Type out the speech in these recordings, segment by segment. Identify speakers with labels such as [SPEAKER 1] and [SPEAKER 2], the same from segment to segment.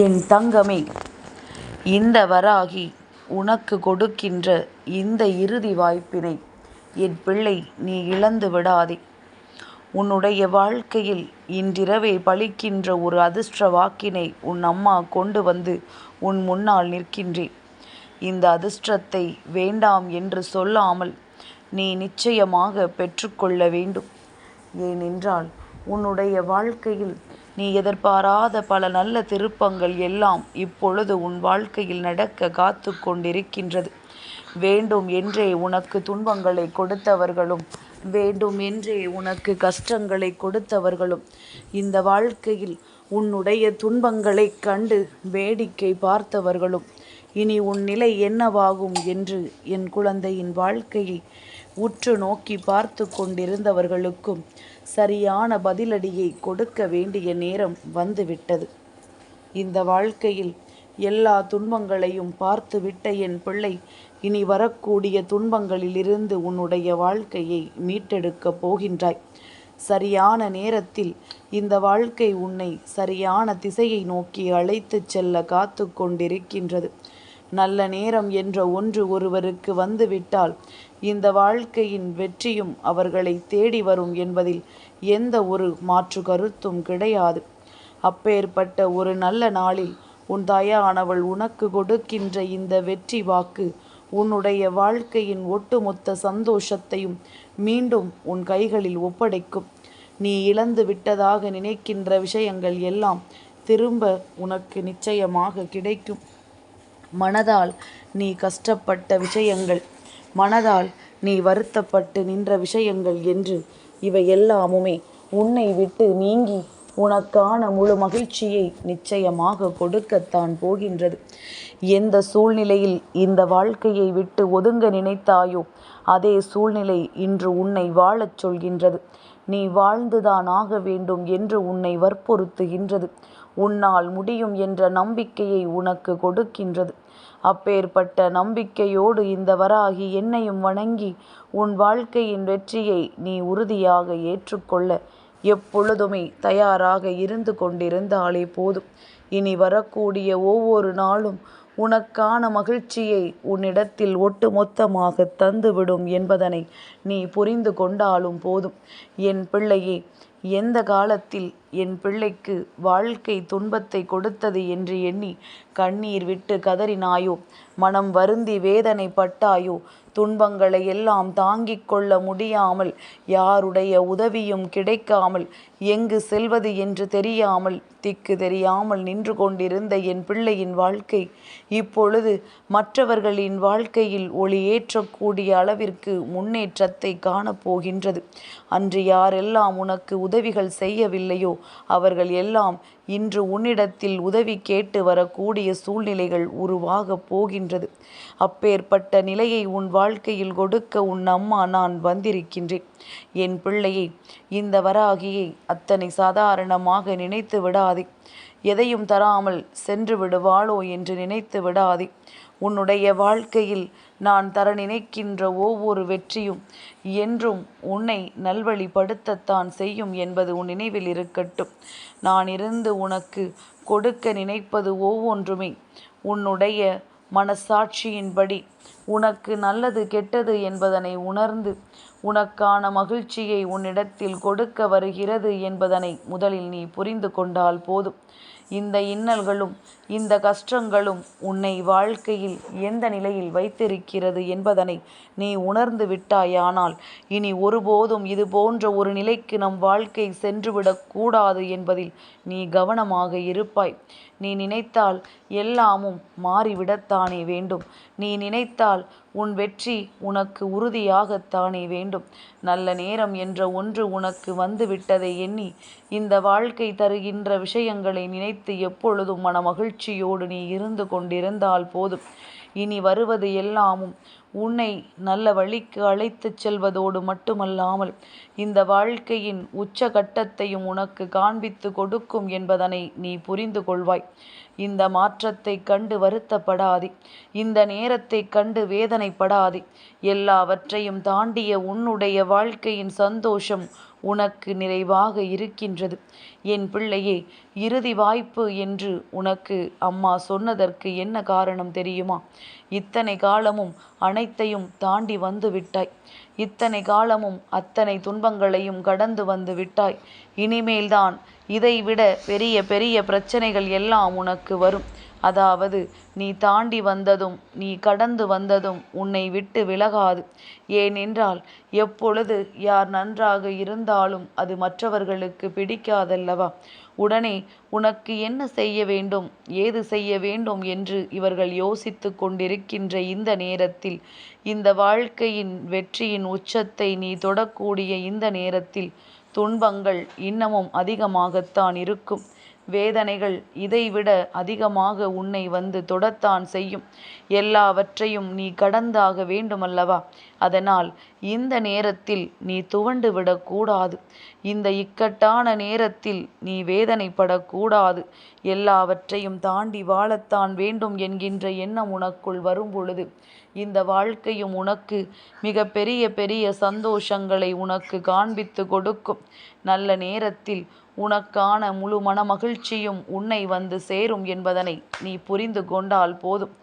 [SPEAKER 1] என் தங்கமே இந்த வராகி உனக்கு கொடுக்கின்ற இந்த இறுதி வாய்ப்பினை என் பிள்ளை நீ இழந்து விடாதே. உன்னுடைய வாழ்க்கையில் இன்றிரவே பலிக்கின்ற ஒரு அதிர்ஷ்ட வாக்கினை உன் அம்மா கொண்டு வந்து உன் முன்னால் நிற்கின்றேன் இந்த அதிர்ஷ்டத்தை வேண்டாம் என்று சொல்லாமல் நீ நிச்சயமாக பெற்றுக்கொள்ள வேண்டும். ஏனென்றால் உன்னுடைய வாழ்க்கையில் நீ எதிர்பாராத பல நல்ல திருப்பங்கள் எல்லாம் இப்பொழுது உன் வாழ்க்கையில் நடக்க காத்து கொண்டிருக்கின்றது. வேண்டும் என்றே உனக்கு துன்பங்களை கொடுத்தவர்களும் வேண்டும் என்றே உனக்கு கஷ்டங்களை கொடுத்தவர்களும் இந்த வாழ்க்கையில் உன்னுடைய துன்பங்களை கண்டு வேடிக்கை பார்த்தவர்களும் இனி உன் நிலை என்னவாகும் என்று என் குழந்தையின் வாழ்க்கையை உற்று நோக்கி பார்த்து கொண்டிருந்தவர்களுக்கும் சரியான பதிலடியை கொடுக்க வேண்டிய நேரம் வந்துவிட்டது. இந்த வாழ்க்கையில் எல்லா துன்பங்களையும் பார்த்துவிட்ட என் பிள்ளை இனி வரக்கூடிய துன்பங்களிலிருந்து உன்னுடைய வாழ்க்கையை மீட்டெடுக்கப் போகின்றாய். சரியான நேரத்தில் இந்த வாழ்க்கை உன்னை சரியான திசையை நோக்கி அழைத்துச் செல்ல காத்து கொண்டிருக்கின்றது. நல்ல நேரம் என்ற ஒன்று ஒருவருக்கு வந்துவிட்டால் இந்த வாழ்க்கையின் வெற்றியும் அவர்களை தேடி வரும் என்பதில் எந்த ஒரு மாற்று கருத்தும் கிடையாது. அப்பேற்பட்ட ஒரு நல்ல நாளில் உன் தாயானவள் உனக்கு கொடுக்கின்ற இந்த வெற்றி வாக்கு உன்னுடைய வாழ்க்கையின் ஒட்டுமொத்த சந்தோஷத்தையும் மீண்டும் உன் கைகளில் ஒப்படைக்கும். நீ இழந்து விட்டதாக நினைக்கின்ற விஷயங்கள் எல்லாம் திரும்ப உனக்கு நிச்சயமாக கிடைக்கும். மனதால் நீ கஷ்டப்பட்ட விஷயங்கள் மனதால் நீ வருத்தப்பட்டு நின்ற விஷயங்கள் என்று இவை எல்லாமுமே உன்னை விட்டு நீங்கி உனக்கான முழு மகிழ்ச்சியை நிச்சயமாக கொடுக்கத்தான் போகின்றது. எந்த சூழ்நிலையில் இந்த வாழ்க்கையை விட்டு ஒதுங்க நினைத்தாயோ அதே சூழ்நிலை இன்று உன்னை வாழச் சொல்கின்றது. நீ வாழ்ந்துதான் ஆக வேண்டும் என்று உன்னை வற்புறுத்துகின்றது. உன்னால் முடியும் என்ற நம்பிக்கையை உனக்கு கொடுக்கின்றது. அப்பேற்பட்ட நம்பிக்கையோடு இந்த வராகி என்னையும் வணங்கி உன் வாழ்க்கையின் வெற்றியை நீ உறுதியாக ஏற்றுக்கொள்ள எப்பொழுதுமே தயாராக இருந்து கொண்டிருந்தாலே போதும். இனி வரக்கூடிய ஒவ்வொரு நாளும் உனக்கான மகிழ்ச்சியை உன்னிடத்தில் ஒட்டுமொத்தமாக தந்துவிடும் என்பதனை நீ புரிந்து கொண்டாலும் போதும். என் பிள்ளையே எந்த காலத்தில் என் பிள்ளைக்கு வாழ்க்கை துன்பத்தை கொடுத்தது என்று எண்ணி கண்ணீர் விட்டு கதறினாயோ? மனம் வருந்தி வேதனை பட்டாயோ? துன்பங்களை எல்லாம் தாங்கிக் கொள்ள முடியாமல் யாருடைய உதவியும் கிடைக்காமல் எங்கு செல்வது என்று தெரியாமல் திக்கு தெரியாமல் நின்று கொண்டிருந்த என் பிள்ளையின் வாழ்க்கை இப்பொழுது மற்றவர்களின் வாழ்க்கையில் ஒளியேற்றக்கூடிய அளவிற்கு முன்னேற்றத்தை காணப்போகின்றது. அன்று யாரெல்லாம் உனக்கு உதவிகள் செய்யவில்லையோ அவர்கள் எல்லாம் இன்று உன்னிடத்தில் உதவி கேட்டு வரக்கூடிய சூழ்நிலைகள் உருவாகப் போகின்றது. அப்பேற்பட்ட நிலையை உன் வாழ்க்கையில் கொடுக்க உன் அம்மா நான் வந்திருக்கின்றேன். என் பிள்ளையை இந்த வராகியை அத்தனை சாதாரணமாக நினைத்து விடாதே. எதையும் தராமல் சென்று விடுவாளோ என்று நினைத்து விடாதே. உன்னுடைய வாழ்க்கையில் நான் தர நினைக்கின்ற ஒவ்வொரு வெற்றியும் என்றும் உன்னை நல்வழிப்படுத்தத்தான் செய்யும் என்பது உன் நினைவில் இருக்கட்டும். நான் இருந்து உனக்கு கொடுக்க நினைப்பது ஒவ்வொன்றுமே உன்னுடைய மனசாட்சியின்படி. உனக்கு நல்லது கெட்டது என்பதனை உணர்ந்து உனக்கான மகிழ்ச்சியை உன்னிடத்தில் கொடுக்க வருகிறது என்பதனை முதலில் நீ புரிந்து கொண்டால் போதும். இந்த இன்னல்களும் இந்த கஷ்டங்களும் உன்னை வாழ்க்கையில் எந்த நிலையில் வைத்திருக்கிறது என்பதனை நீ உணர்ந்து விட்டாயானால் இனி ஒருபோதும் இது போன்ற ஒரு நிலைக்கு நம் வாழ்க்கை சென்றுவிடக்கூடாது என்பதில் நீ கவனமாக இருப்பாய். நீ நினைத்தால் எல்லாமும் மாறிவிடத்தானே வேண்டும். நீ நினைத்தால் உன் வெற்றி உனக்கு உறுதியாகத்தானே வேண்டும். நல்ல நேரம் என்ற ஒன்று உனக்கு வந்துவிட்டதை எண்ணி இந்த வாழ்க்கை தருகின்ற விஷயங்களை நினைத்து எப்பொழுதும் மன மகிழ்ச்சியோடு நீ இருந்து கொண்டிருந்தால் போதும். இனி வருவது எல்லாமும். உன்னை நல்ல வழிக்கு அழைத்துச் செல்வதோடு மட்டுமல்லாமல் இந்த வாழ்க்கையின் உச்சகட்டத்தையும் உனக்கு காண்பித்து கொடுக்கும் என்பதனை நீ புரிந்து கொள்வாய். இந்த மாற்றத்தை கண்டு வருத்தப்படாதே. இந்த நேரத்தை கண்டு வேதனைப்படாதே. எல்லாவற்றையும் தாண்டிய உன்னுடைய வாழ்க்கையின் சந்தோஷம் உனக்கு நிறைவாக இருக்கின்றது. என் பிள்ளையே இறுதி வாய்ப்பு என்று உனக்கு அம்மா சொன்னதற்கு என்ன காரணம் தெரியுமா? இத்தனை காலமும் அனைத்தையும் தாண்டி வந்து விட்டாய். இத்தனை காலமும் அத்தனை துன்பங்களையும் கடந்து வந்து விட்டாய். இனிமேல்தான் இதைவிட பெரிய பெரிய பிரச்சனைகள் எல்லாம் உனக்கு வரும். அதாவது நீ தாண்டி வந்ததும் நீ கடந்து வந்ததும் உன்னை விட்டு விலகாது. ஏனென்றால் எப்பொழுது யார் நன்றாக இருந்தாலும் அது மற்றவர்களுக்கு பிடிக்காதல்லவா? உடனே உனக்கு என்ன செய்ய வேண்டும்? ஏது செய்ய வேண்டும்? என்று இவர்கள் யோசித்து கொண்டிருக்கின்ற இந்த நேரத்தில் இந்த வாழ்க்கையின் வெற்றியின் உச்சத்தை நீ தொடக்கூடிய இந்த நேரத்தில் துன்பங்கள் இன்னமும் அதிகமாகத்தான் இருக்கும். வேதனைகள் இதைவிட அதிகமாக உன்னை வந்து தொடத்தான் செய்யும். எல்லாவற்றையும் நீ கடந்தாக வேண்டுமல்லவா? அதனால் இந்த நேரத்தில் நீ துவண்டு விடக்கூடாது. இந்த இக்கட்டான நேரத்தில் நீ வேதனைப்படக்கூடாது. எல்லாவற்றையும் தாண்டி வாழத்தான் வேண்டும் என்கின்ற எண்ணம் உனக்குள் வரும் பொழுது இந்த வாழ்க்கையும் உனக்கு மிக பெரிய பெரிய சந்தோஷங்களை உனக்கு காண்பித்து கொடுக்கும். நல்ல நேரத்தில் உனக்கான முழு மன மகிழ்ச்சியும் உன்னை வந்து சேரும் என்பதனை நீ புரிந்து கொண்டால் போதும்.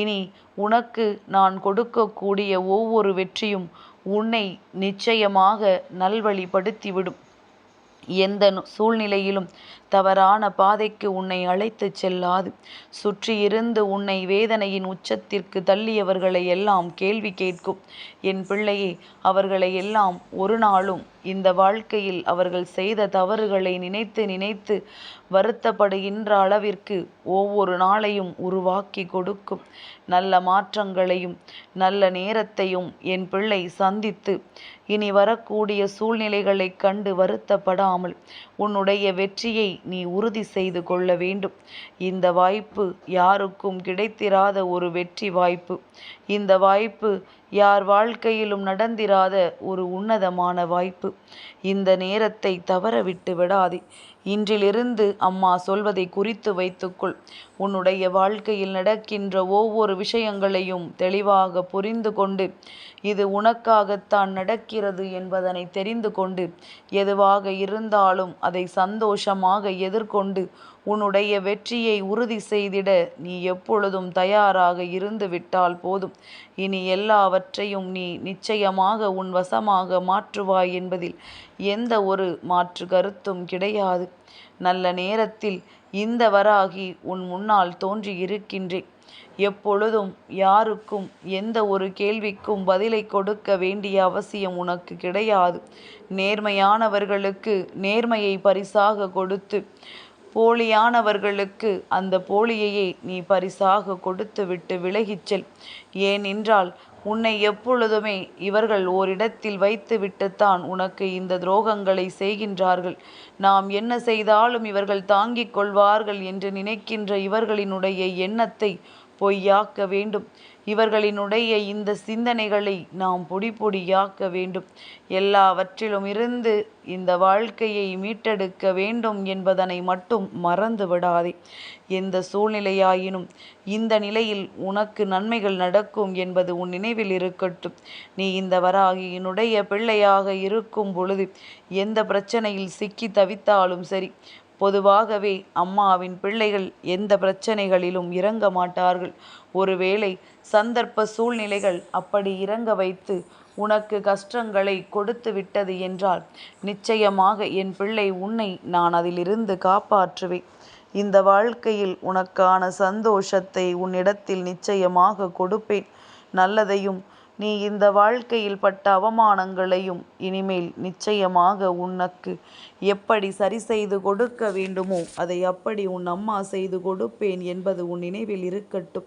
[SPEAKER 1] இனி உனக்கு நான் கொடுக்கக்கூடிய ஒவ்வொரு வெற்றியும் உன்னை நிச்சயமாக நல்வழிப்படுத்திவிடும். எந்த சூழ்நிலையிலும் தவறான பாதைக்கு உன்னை அழைத்துச் செல்லாது. சுற்றியிருந்து உன்னை வேதனையின் உச்சத்திற்கு தள்ளியவர்களை எல்லாம் கேள்வி கேட்கும். என் பிள்ளையே அவர்களை எல்லாம் ஒரு நாளும் இந்த வாழ்க்கையில் அவர்கள் செய்த தவறுகளை நினைத்து நினைத்து வருத்தப்படுகின்ற அளவிற்கு ஒவ்வொரு நாளையும் உருவாக்கி கொடுக்கும். நல்ல மாற்றங்களையும் நல்ல நேரத்தையும் என் பிள்ளை சந்தித்து இனி வரக்கூடிய சூழ்நிலைகளைக் கண்டு வருத்தப்படாமல் உன்னுடைய வெற்றியை நீ உறுதி செய்து கொள்ள வேண்டும். இந்த வாய்ப்பு யாருக்கும் கிடைத்திராத ஒரு வெற்றி வாய்ப்பு. இந்த வாய்ப்பு யார் வாழ்க்கையிலும் நடந்திராத ஒரு உன்னதமான வாய்ப்பு. இந்த நேரத்தை தவற விட்டு விடாதே. இன்றிலிருந்து அம்மா சொல்வதை குறித்து வைத்துக்கொள். உன்னுடைய வாழ்க்கையில் நடக்கின்ற ஒவ்வொரு விஷயங்களையும் தெளிவாக புரிந்து கொண்டு இது உனக்காகத்தான் நடக்கிறது என்பதனை தெரிந்து கொண்டு எதுவாக இருந்தாலும் அதை சந்தோஷமாக எதிர்கொண்டு உன்னுடைய வெற்றியை உறுதி செய்திட நீ எப்பொழுதும் தயாராக இருந்து விட்டால் போதும். இனி எல்லாவற்றையும் நீ நிச்சயமாக உன் வசமாக மாற்றுவாய் என்பதில் எந்த ஒரு மாற்று கருத்தும் கிடையாது. நல்ல நேரத்தில் இந்த வராகி உன் முன்னால் தோன்றி இருக்கின்றேன் எப்பொழுதும் யாருக்கும் எந்த ஒரு கேள்விக்கும் பதிலை கொடுக்க வேண்டிய அவசியம் உனக்கு கிடையாது. நேர்மையானவர்களுக்கு நேர்மையை பரிசாக கொடுத்து போலியானவர்களுக்கு அந்த போலியையே நீ பரிசாக கொடுத்துவிட்டு விலகிச் செல். ஏனென்றால் உன்னை எப்பொழுதுமே இவர்கள் ஓரிடத்தில் வைத்துவிட்டுத்தான் உனக்கு இந்த துரோகங்களை செய்கின்றார்கள். நாம் என்ன செய்தாலும் இவர்கள் தாங்கிக் கொள்வார்கள் என்று நினைக்கின்ற இவர்களினுடைய எண்ணத்தை பொய்யாக்க வேண்டும். இவர்களினுடைய இந்த சிந்தனைகளை நாம் பொடி பொடியாக்க வேண்டும். எல்லாவற்றிலும் இருந்து இந்த வாழ்க்கையை மீட்டெடுக்க வேண்டும் என்பதனை மட்டும் மறந்து விடாதே. எந்த சூழ்நிலையாயினும் இந்த நிலையில் உனக்கு நன்மைகள் நடக்கும் என்பது உன் நினைவில் இருக்கட்டும். நீ இந்த வராகியினுடைய பிள்ளையாக இருக்கும் பொழுது எந்த பிரச்சனையில் சிக்கி தவித்தாலும் சரி பொதுவாகவே அம்மாவின் பிள்ளைகள் எந்த பிரச்சனைகளிலும் இறங்க மாட்டார்கள். ஒருவேளை சந்தர்ப்ப சூழ்நிலைகள் அப்படி இறங்க வைத்து உனக்கு கஷ்டங்களை கொடுத்து விட்டது என்றால் நிச்சயமாக என் பிள்ளை உன்னை நான் அதிலிருந்து காப்பாற்றுவேன். இந்த வாழ்க்கையில் உனக்கான சந்தோஷத்தை உன்னிடத்தில் நிச்சயமாக கொடுப்பேன். நல்லதையும் நீ இந்த வாழ்க்கையில் பட்ட அவமானங்களையும் இனிமேல் நிச்சயமாக உனக்கு எப்படி சரி செய்து கொடுக்க வேண்டுமோ அதை அப்படி உன் அம்மா செய்து கொடுப்பேன் என்பது உன் நினைவில் இருக்கட்டும்.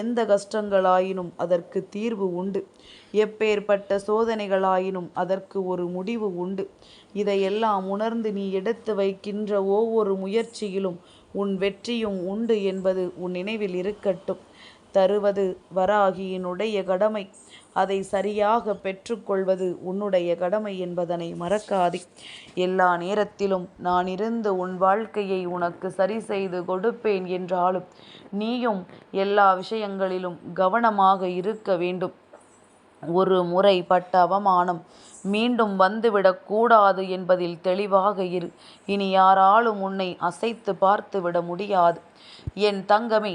[SPEAKER 1] எந்த கஷ்டங்களாயினும் அதற்கு தீர்வு உண்டு. எப்பேற்பட்ட சோதனைகளாயினும் அதற்கு ஒரு முடிவு உண்டு. இதையெல்லாம் உணர்ந்து நீ எடுத்து வைக்கின்ற ஒவ்வொரு முயற்சியிலும் உன் வெற்றியும் உண்டு என்பது உன் நினைவில் இருக்கட்டும். தருவது வராகியினுடைய கடமை அதை சரியாக பெற்றுக்கொள்வது உன்னுடைய கடமை என்பதனை மறக்காதே எல்லா நேரத்திலும் நான் இருந்து உன் வாழ்க்கையை உனக்கு சரி செய்து கொடுப்பேன் என்றாலும் நீயும் எல்லா விஷயங்களிலும் கவனமாக இருக்க வேண்டும் ஒரு முறை பட்ட அவமானம் மீண்டும் வந்துவிடக் கூடாது என்பதில் தெளிவாக இரு. இனி யாராலும் உன்னை அசைத்து பார்த்துவிட முடியாது. என் தங்கமே